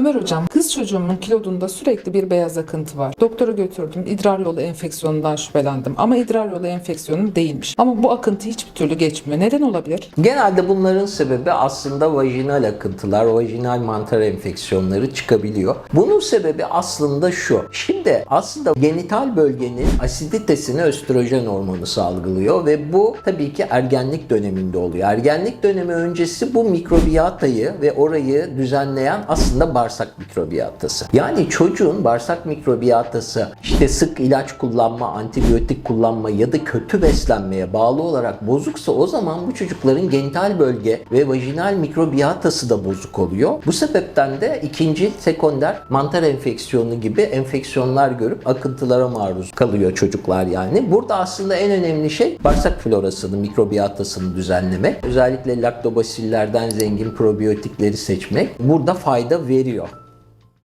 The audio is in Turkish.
Ömer hocam, kız çocuğumun kilodunda sürekli bir beyaz akıntı var. Doktora götürdüm, idrar yolu enfeksiyonundan şüphelendim. Ama idrar yolu enfeksiyonu değilmiş. Ama bu akıntı hiçbir türlü geçmiyor. Neden olabilir? Genelde bunların sebebi aslında vajinal akıntılar, vajinal mantar enfeksiyonları çıkabiliyor. Bunun sebebi aslında şu. Şimdi aslında genital bölgenin asiditesini östrojen hormonu salgılıyor ve bu tabii ki ergenlik döneminde oluyor. Ergenlik dönemi öncesi bu mikrobiyatayı ve orayı düzenleyen aslında bağırsak mikrobiyatası. Yani çocuğun bağırsak mikrobiyatası işte sık ilaç kullanma, antibiyotik kullanma ya da kötü beslenmeye bağlı olarak bozuksa o zaman bu çocukların genital bölge ve vajinal mikrobiyatası da bozuk oluyor. Bu sebepten de ikinci sekonder mantar enfeksiyonu gibi enfeksiyonlar görüp akıntılara maruz kalıyor çocuklar yani. Burada aslında en önemli şey bağırsak florasını, mikrobiyatasını düzenlemek. Özellikle laktobasillerden zengin probiyotikleri seçmek burada fayda veriyor. 哦。